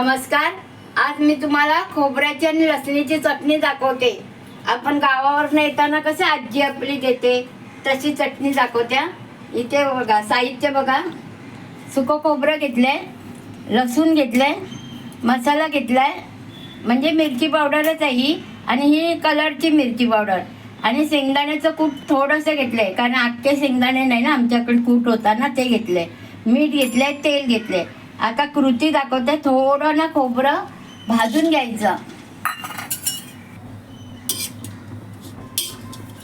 नमस्कार आज मी तुम्हाला खोबऱ्याची आणि लसणीची चटणी दाखवते. आपण गावावरनं येताना कसे आजी आपली देते तशी चटणी दाखवत्या. इथे बघा साहित्य बघा. सुकं खोबरं घेतलंय लसूण घेतलंय मसाला घेतलाय. म्हणजे मिरची पावडरच आहे ही आणि ही कलरची मिरची पावडर. आणि शेंगदाण्याचं कूट थोडंसं घेतलंय कारण अख्खे शेंगदाणे नाही ना आमच्याकडे कूट होता ना ते घेतलंय. मीठ घेतलंय तेल घेतलंय. आता कृती दाखवते थोडं ना खोबरं भाजून घ्यायचं.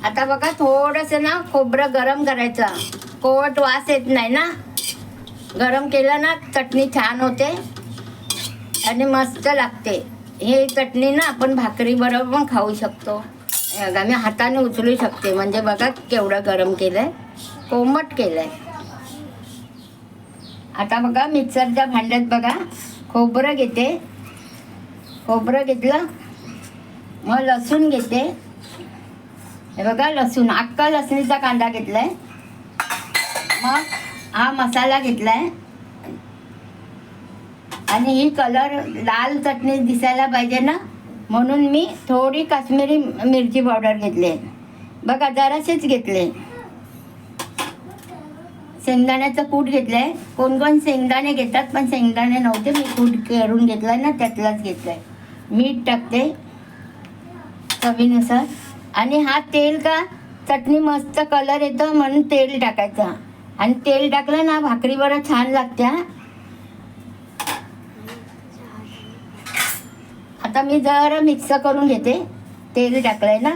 आता बघा थोडंसं ना खोबरं गरम करायचं. कोवट वास येत नाही ना. गरम केलं ना चटणी छान होते. आणि मस्त लागते. हे चटणी ना आपण भाकरी बरोबर पण खाऊ शकतो. मी हाताने उचलू शकते. म्हणजे बघा केवढं गरम केलंय. कोमट केलंय. आता बघा मिक्सरच्या भांड्यात बघा खोबरं घेते. खोबरं घेतलं. मग लसूण घेते. हे बघा लसूण. अक्का लसणीचा कांदा घेतलाय. मग हा मसाला घेतलाय. आणि ही कलर लाल चटणी दिसायला पाहिजे ना? म्हणून मी थोडी काश्मीरी मिरची पावडर घेतली बघा जराशीच घेतले शेंगदाण्याचं कूट घेतलंय. कोण कोण शेंगदाणे घेतात पण शेंगदाणे नव्हते. मी कूट करून घेतलाय ना त्यातलाच घेतलाय. मीठ टाकते चवीनुसार. आणि हा तेल का? चटणी मस्त कलर येतो म्हणून तेल टाकायचा. आणि तेल टाकलं ना भाकरी बरं छान लागते आता मी जरा मिक्स करून घेते. तेल टाकलंय ना.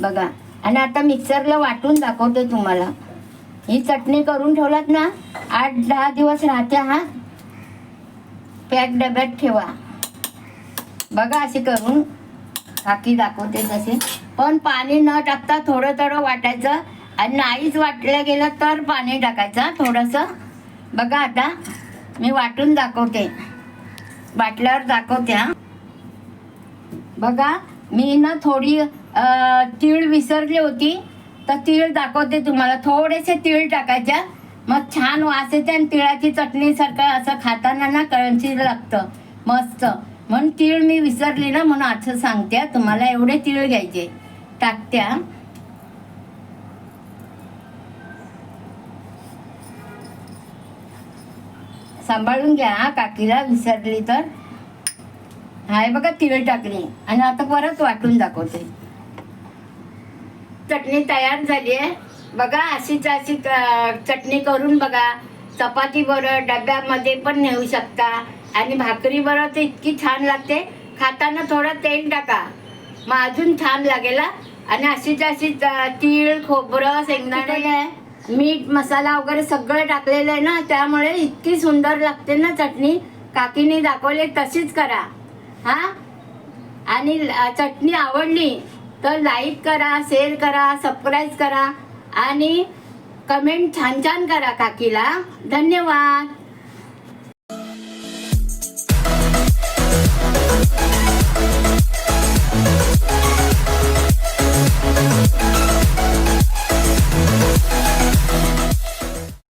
बघा. आणि आता मिक्सरला वाटून दाखवते तुम्हाला. ही चटणी करून ठेवलात ना आठ दहा दिवस राहते हा. पॅक डब्यात ठेवा. बघा अशी करून बाकी दाखवते तसे पण पाणी न टाकता थोडं थोडं वाटायचं. आणि नाहीच वाटलं गेलं तर पाणी टाकायचं थोडंसं. बघा आता मी वाटून दाखवते. वाटल्यावर दाखवते हा. बघा मी ना थोडी तीळ विसरली होती. तर तीळ दाखवते तुम्हाला. थोडेसे तीळ टाकायच्या मग छान वास येते आणि तिळाची चटणी सारखं असं खाताना ना करंची लागतं. मस्त. म्हणून तीळ मी विसरली ना म्हणून असं सांगते. तुम्हाला एवढे तीळ घ्यायचे. टाकत्या सांभाळून घ्या हा काकीला विसरली तर. हाय बघा तिळ टाकली. आणि आता परत वाटून दाखवते. चटणी तयार झाली आहे. बघा अशीच अशी चटणी करून बघा. चपाती बरं डब्यामध्ये पण नेऊ शकता. आणि भाकरी बरं तर इतकी छान लागते. खाताना थोडं तेल टाका. मग अजून छान लागेल. आणि अशीच अशी तीळ खोबरं शेंगदाणे मीठ मसाला वगैरे सगळं टाकलेलं आहे ना त्यामुळे इतकी सुंदर लागते ना चटणी. काकीने दाखवले तशीच करा. हा? आणि चटणी आवडली. तर लाईक करा शेअर करा सबस्क्राईब करा आणि कमेंट छान छान करा काकीला. धन्यवाद.